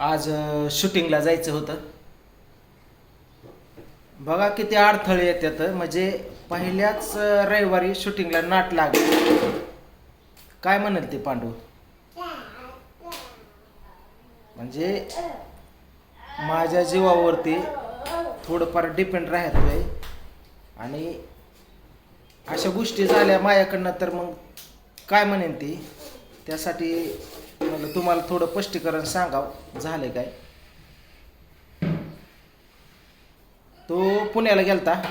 आज शूटिंगला जायचं होतं. बघा किती अडथळे येतात म्हणजे पहिल्याच रविवारी शूटिंगला नाट लागली. काय म्हणाल ते पांडू? म्हणजे माझ्या जीवावरती थोडंफार डिपेंड राहतोय. आणि अशा गोष्टी झाल्या माझ्याकडनं तर मग काय म्हणेन ती? त्यासाठी म्हणलं तुम्हाला थोडं स्पष्टीकरण सांगावं. झालं काय? तो पुण्याला गेलता.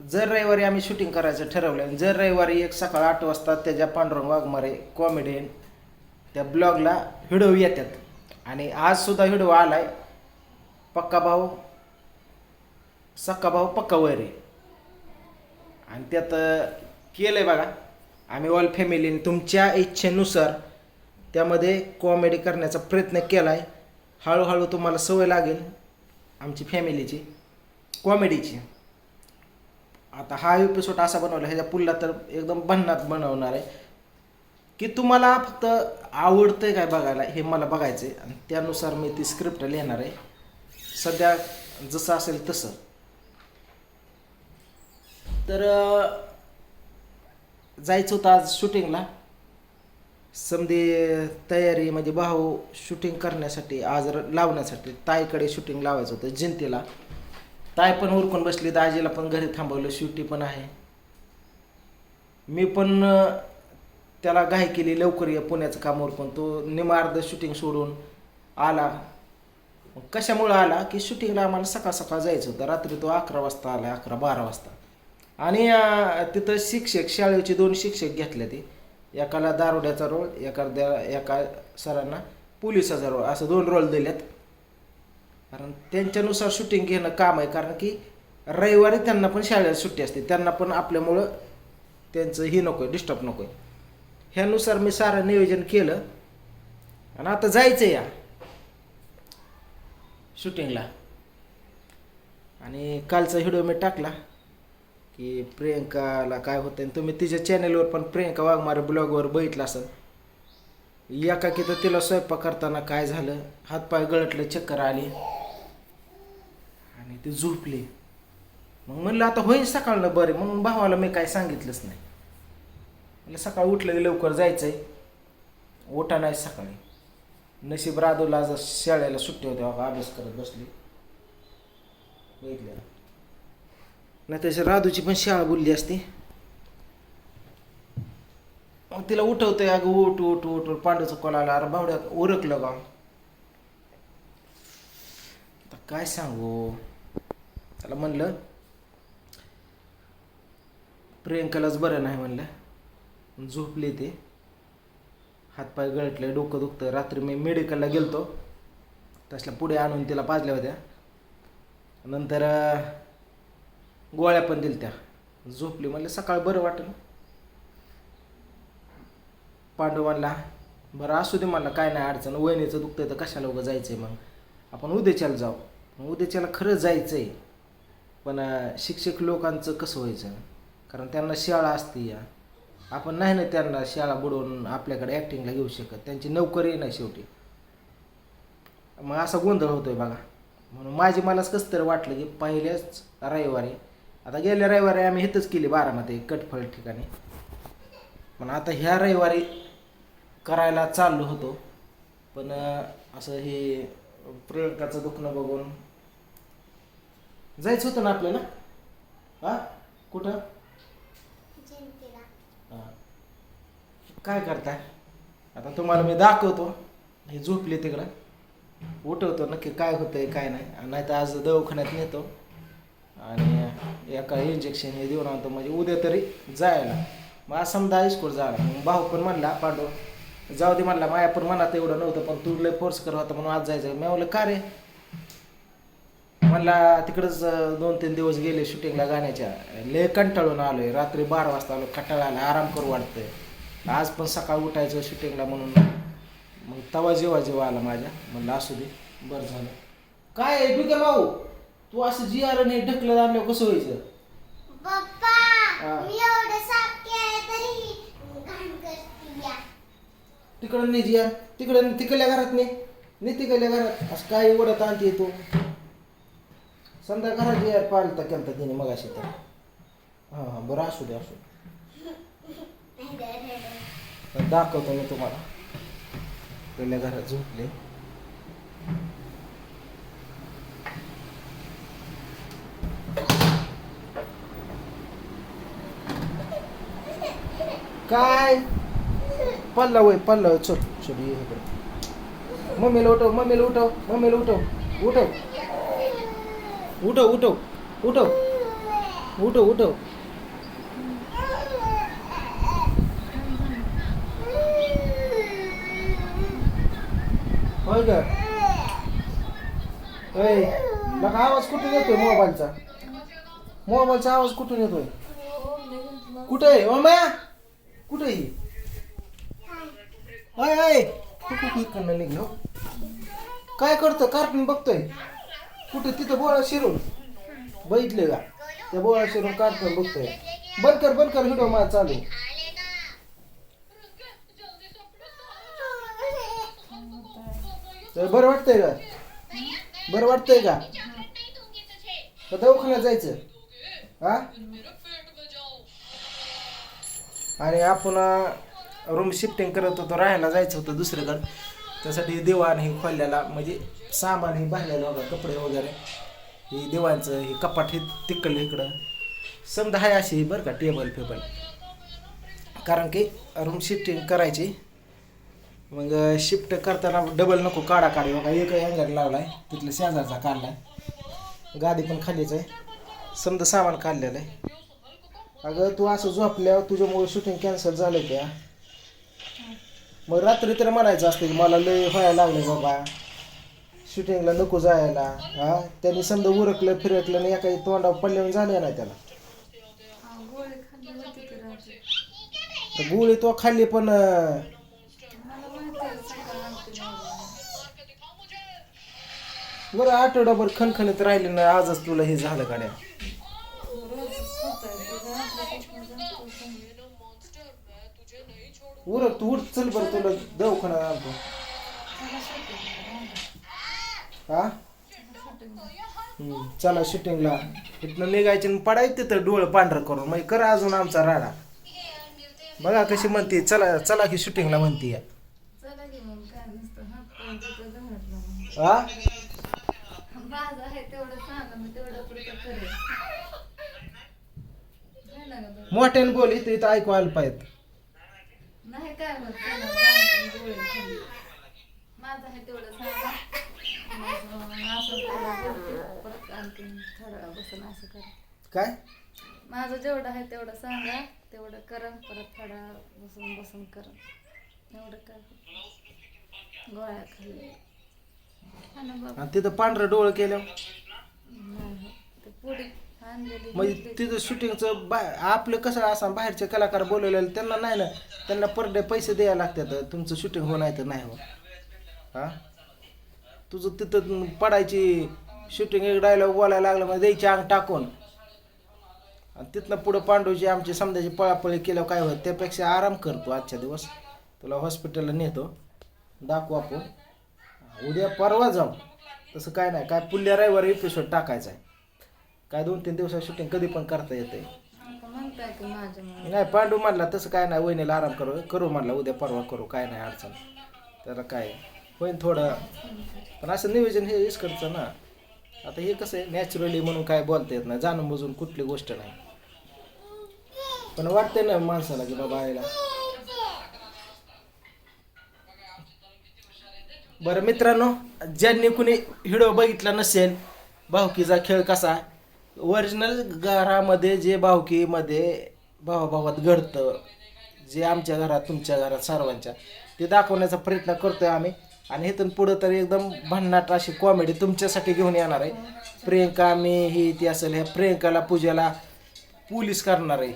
जर रविवारी आम्ही शूटिंग करायचं ठरवलं आणि जर रविवारी एक सकाळ आठ वाजता त्याच्या पांडुरंग वाघमारे कॉमेडियन त्या ब्लॉगला व्हिडिओ येतात. आणि आज सुद्धा व्हिडिओ आलाय. पक्का भाऊ सक्का भाऊ पक्का वैरे आणि त्यात केलं आहे बघा. आम्ही ऑल फॅमिलीने तुमच्या इच्छेनुसार त्यामध्ये कॉमेडी करण्याचा प्रयत्न केला आहे हळूहळू तुम्हाला सवय लागेल आमची फॅमिलीची कॉमेडीची आता हा एपिसोड असा बनवला ह्याच्या पुढला तर एकदम भन्नाट बनवणार आहे. की तुम्हाला फक्त आवडतंय काय बघायला हे मला बघायचं आहे आणि त्यानुसार मी ती स्क्रिप्ट लिहिणार आहे. सध्या जसं असेल तसं. तर जायचं होतं आज शूटिंगला समधी तयारी म्हणजे भाऊ शूटिंग करण्यासाठी आज लावण्यासाठी ताईकडे शूटिंग लावायचं होतं जिंतीला. ताई पण उरकून बसली दाजीला पण घरी थांबवलं शूटी पण आहे. मी पण त्याला घाई केली लवकर ये पुण्याचं काम उरकून. तो निमार्ध शूटिंग सोडून आला. कशामुळं आला? की शूटिंगला आम्हाला सकाळ सकाळ जायचं होतं. रात्री तो अकरा वाजता आला अकरा बारा वाजता. आणि तिथं शिक्षक शाळेचे दोन शिक्षक घेतले ते. एकाला दारोड्याचा रोल एका द्या एका सरांना पोलिसाचा रोल असं दोन रोल दिलेत. कारण त्यांच्यानुसार शूटिंग घेणं काम आहे कारण की रविवारी त्यांना पण शाळेला सुट्टी असते. त्यांना पण आपल्यामुळं त्यांचं हे नको आहे डिस्टर्ब नको आहे ह्यानुसार मी सारं नियोजन केलं. आणि आता जायचं या शूटिंगला आणि कालचा व्हिडिओ मी टाकला. की प्रियंकाला काय होतं आणि तुम्ही तिच्या चॅनेलवर पण प्रियंका वाघमारे ब्लॉगवर बघितलं असेल. एकाकी तर तिला स्वयंपाक करताना काय झालं? हातपाय गळटले चक्कर आली. आणि ती झोपली. मग म्हणलं आता होईल सकाळनं बरे मग भावाला मी काय सांगितलंच नाही. म्हणलं सकाळी उठलं की लवकर आहे ओटा नाही सकाळी. नशीब राधूला आज शाळेला सुट्टी होत्या बाबा अभ्यास करत बसली. बघितलं. नाही त्याच्या राधूची पण शाळा बोलली असती. मग तिला उठवतोय अगं ओट उठ उठ उठ पांडूचा कॉल आला. अरे बावड्या उरकलं का आता काय सांगू? त्याला म्हणलं प्रियंकालाच बरं नाही म्हणलं. झोपली ते. हातपाय गळटले डोकं दुखतं रात्री मी मेडिकलला गेलतो. तसल्या पुढे आणून तिला पाजल्या होत्या. नंतर गोळ्या पण दिल्या त्या झोपली म्हणलं सकाळ बरं वाटेल. पांडवांना म्हणला बरं असू दे मला काय नाही अडचण. वहिनीचं दुखतंय तर कशाला उगं आहे मग? आपण उद्याच्याला जाऊ. मग उद्याच्याला जायचं आहे पण शिक्षक लोकांचं कसं व्हायचं? कारण त्यांना शाळा असते या. आपण नाही ना त्यांना शाळा बुडवून आपल्याकडे ॲक्टिंगला घेऊ शकत. त्यांची नोकरी नाही शेवटी. मग असा गोंधळ होतोय बघा. म्हणून माझी मलाच कसं तरी वाटलं की पहिल्याच रविवारी आता गेल्या रविवारी आम्ही इथंच केली बारामध्ये कटफळ ठिकाणी. पण आता ह्या रविवारी करायला चाललो होतो. पण असं हे प्रियंकाचं दुखणं बघून जायचं होतं ना आपल्याला? हा? कुठं? हा. काय करताय? आता तुम्हाला मी दाखवतो. हे झोपली तिकडं. उठवतो नक्की काय होतंय काय नाही. नाही तर आज दवाखान्यात नेतो. आणि एका इंजेक्शन हे देऊन आणतो म्हणजे उद्या तरी जायला. मग आज समजा हायस्कूल जायला मग भाऊ पण म्हणला पांडू जाऊ दे म्हणला माया पण मनात एवढं नव्हतं पण तू लय फोर्स करत होता म्हणून आज जायचं. मी म्हणलं का रे? म्हणला तिकडंच दोन तीन दिवस गेले शूटिंगला गाण्याच्या. लय कंटाळून आलोय. रात्री बारा वाजता आलो कंटाळा आला आराम करू वाटतंय. आज पण सकाळ उठायचं शूटिंगला म्हणून. मग तवा जेव्हा जेव्हा आला माझ्या म्हणलं असू दे बरं झालं. काय आहे, भाऊ? तू असं जी आर नाही ढकलत आणल्यावर कसं व्हायचं? पप्पा हा. मी एवढं साफ केलं तरी घाण करते या. तिकडं नाही जी आर तिकडं तिकडल्या घरात नाही. नीती गेल्या घरात असं काय उडत आणते तू? समजा घरात यार पालता केलता तिने मग अशी तर. हां हां बरं असू दे असू दे. तर दाखवतो मी तुम्हाला. पहिल्या घरात झोपले. काय? पल्ला वय पल्ला वय चल चल ये इकडे. मम्मीला उठव मम्मीला उठव मम्मीला उठव उठव. उठव उठव उठव. उठव उठव. होय ग. होय. लगा आवाज कुठून येतोय मोबाईलचा? मोबाईलचा आवाज कुठून येतोय? कुठे आहे? ओम्या कुठे आहे? होय होय. तू कुठे इकडनं निघलो? काय करतो कार्टून बघतोय? कुठे? तिथं बोळा शिरून. बघितले का? त्या बोळा शिरून कार्टून बघतोय. बंद कर बंद कर. व्हिडिओ माझा चालू. तर बरं वाटतंय का? बरं वाटतंय का? का दवाखान्यात जायचं? हा? आणि आपण रूम शिफ्टिंग करत होतो राहायला जायचं होतं दुसरीकडं. त्यासाठी दिवाण हे खोललेला म्हणजे सामान हे भरलेलं होतं कपडे वगैरे. हे दिवाणचं हे कपाट हे तिकडलं इकडं. समजा आहे अशी बरं का टेबल फेबल कारण की रूम शिफ्टिंग करायची. मग शिफ्ट करताना डबल नको काढा काढी. बघा एक अँगल आहे तिथलं शेजारचा काढलाय. गादी पण खालीच आहे. समजा सामान काढलेलं आहे. अगं तू असं झोपल्यावर तुझ्यामुळे शूटिंग कॅन्सल झालं त्या मग रात्री तर म्हणायचं असतं की मला लय व्हायला लागलं बाबा. शूटिंगला नको जायला. हा? त्यांनी समजा उरकलं फिरकलं नाही एका तोंडावर पडल्यावर झालं नाही त्याला? गोळी खाल्ली होती रात्री तर गोळी तो खाल्ली पण अं, मला माहिती आहे बरं आठवडाभर खणखणीत राहिली ना आजच तुला हे झालं गाड्या रोजच होत आहे तुझं आपल्यापासून जातो समजा. उरक तू उठ चल बरं तुला दवाखाना आणतो हा हम्म, चला शूटिंगला इथनं निघायचे आणि पडायचं तिथं डोळं पांढरं करून मग करा अजून आमचा राडा बघा कशी म्हणते चला चला की शूटिंगला म्हणते चला की मग काय नसतं हात पाय तिथं मग. हा माझं आहे तेवढं सांगा मी तेवढं करेन मोठ्याने बोल इथं इथं ऐकू आलं पाहिजे नाही काय होत चला बाळाकडे गोळी खाल्ली माझं आहे तेवढं सांगा मग असं थोडं बोलते परत आणखीन थोडा वेळ बसून असं करा काय? माझं जेवढं आहे तेवढं सांगा तेवढं करा परत थोडा बसून बसून करा एवढं काय गोळ्या खाल्ली ना बाबा आणि तिथं पांढरं डोळं केलं नाही हो. ते पुढे आणलेली म्हणजे. तिथं शूटिंगचं बा आपलं कसं असं बाहेरचे कलाकार बोलवलेले त्यांना नाही ना त्यांना पर डे पैसे द्यायला लागतात. तुमचं शूटिंग हो नाही तर नाही हो हा? तुझं तिथं पडायची शूटिंग एक डायलॉग बोलायला लागलं म्हणजे द्यायची अंग टाकून. आणि तिथनं पुढं पांडूची आमची समजाची पळापळी केल्यावर काय होत? त्यापेक्षा आराम करतो आजच्या दिवस. तुला हॉस्पिटलला नेतो. दाखवू आपण. उद्या परवा जाऊ. तसं काय नाही. काय पुढल्या रविवारी एपिसोड टाकायचा आहे. काय दोन तीन दिवसात शूटिंग कधी पण करता येते आता म्हणताय की माझ्या मुळे नाही पांडू म्हणला तसं काय नाही वहिनीला आराम करू करू म्हणला उद्या परवा करू काय नाही अडचण. त्याला काय होईन थोडं. पण असं नियोजन हे इसकडचं ना. आता हे कसं आहे नॅचरली म्हणून काय बोलता येत नाही जाणून बुजून कुठली गोष्ट नाही. पण वाटते ना माणसाला की बाबा आईला. बरं मित्रांनो ज्यांनी कुणी व्हिडिओ बघितला नसेल भावकीचा खेळ कसा ओरिजिनल घरामध्ये जे भावकीमध्ये भावाभावात घडतं जे आमच्या घरात तुमच्या घरात सर्वांच्या ते दाखवण्याचा प्रयत्न करतोय आम्ही. आणि इथून पुढं तर एकदम भन्नाट अशी कॉमेडी तुमच्यासाठी घेऊन येणार आहे. प्रियंका मी ही ती असेल ह्या प्रियंकाला पूजेला पोलीस करणार आहे.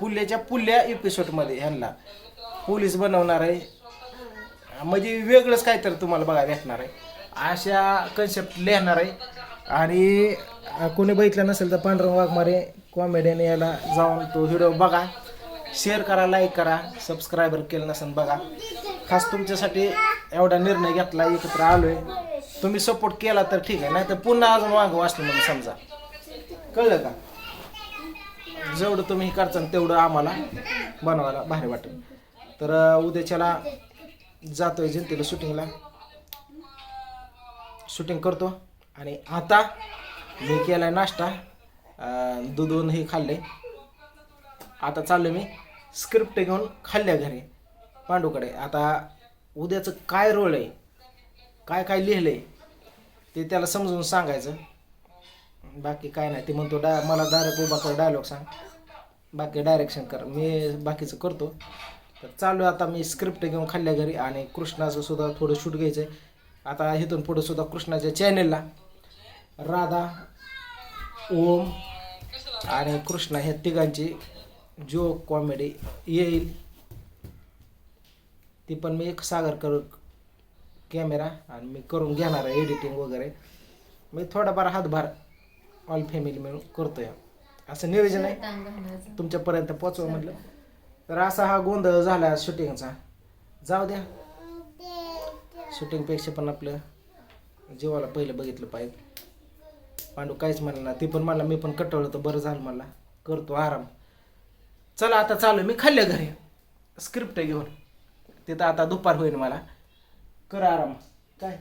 पुल्याच्या पुल्या एपिसोडमध्ये ह्यांना पोलीस बनवणार आहे. म्हणजे वेगळंच काहीतरी तुम्हाला बघा भेटणार आहे. अशा कन्सेप्ट लिहिणार आहे. आणि कोणी बघितलं नसेल तर पांढरंग वाघमारे कॉमेडियन याला जाऊन तो व्हिडिओ बघा. शेअर करा लाईक करा सबस्क्रायबर केलं नसेल बघा. खास तुमच्यासाठी एवढा निर्णय घेतला एकत्र आलोय. तुम्ही सपोर्ट केला तर ठीक आहे नाही तर पुन्हा अजून वाघ वाचलं म्हणजे समजा. कळलं का? जेवढं तुम्ही करचाल तेवढं आम्हाला बनवायला भारी वाटेल. तर उद्याच्याला जातोय जनतेला शूटिंगला शूटिंग करतो. आणि आता मी केलाय नाश्ता. दूध हे खाल्ले. आता चाललो मी स्क्रिप्ट घेऊन खाल्ल्या घरी पांडूकडे. आता उद्याचं काय रोल आहे काय काय लिहिलं आहे ते त्याला समजून सांगायचं. बाकी काय नाही ते म्हणतो डा मला डायरेक्ट उभा कर डायलॉग सांग. बाकी डायरेक्शन कर मी बाकीचं करतो. तर चालू आता मी स्क्रिप्ट घेऊन खाल्ल्या घरी आणि कृष्णाचं सुद्धा थोडं शूट घ्यायचं आहे आता इथून पुढं सुद्धा कृष्णाच्या चॅनेलला राधा ओम आणि कृष्णा ह्या तिघांची जो कॉमेडी येईल ती पण मी एक सागर कर कॅमेरा आणि मी करून घेणार आहे एडिटिंग वगैरे. मी थोडाफार हातभार ऑल फॅमिली मिळून करतोय. असं नियोजन आहे. तुमच्यापर्यंत पोचवा म्हटलं. तर असा हा गोंधळ झाला शूटिंगचा जाऊ द्या. शूटिंगपेक्षा पण आपलं जीवाला पहिलं बघितलं पाहिजे. पांडू काहीच म्हणाला ना ती पण मला मी पण कटवलं तर बरं झालं मला करतो आराम. चला आता चालू मी खाल्ल्या घरी. स्क्रिप्ट घेऊन. तिथं आता दुपार होईल मला. कर आराम. काय?